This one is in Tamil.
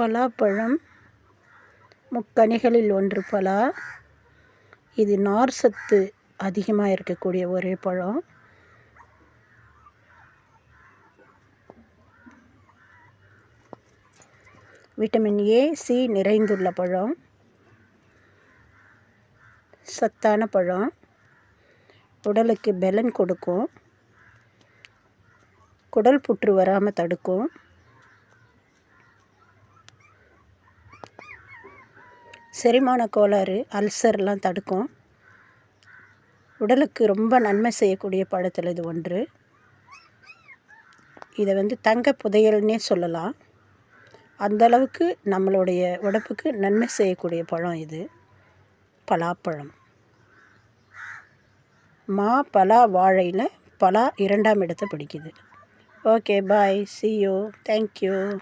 பலாப்பழம் முக்கனிகளில் ஒன்று பலா. இது நார் சத்து அதிகமாக இருக்கக்கூடிய ஒரே பழம். விட்டமின் ஏ சி நிறைந்துள்ள பழம். சத்தான பழம். உடலுக்கு பலன் கொடுக்கும். குடல் புற்று வராமல் தடுக்கும். செரிமான கோளாறு அல்சர்லாம் தடுக்கும். உடலுக்கு ரொம்ப நன்மை செய்யக்கூடிய பழத்தில் இது ஒன்று. இதை வந்து தங்க புதையல்னே சொல்லலாம். அந்த அளவுக்கு நம்மளுடைய உடம்புக்கு நன்மை செய்யக்கூடிய பழம் இது. பலாப்பழம். மா பலா வாழையில் பலா இரண்டாம் இடத்தை பிடிக்குது. Okay bye. See you thank you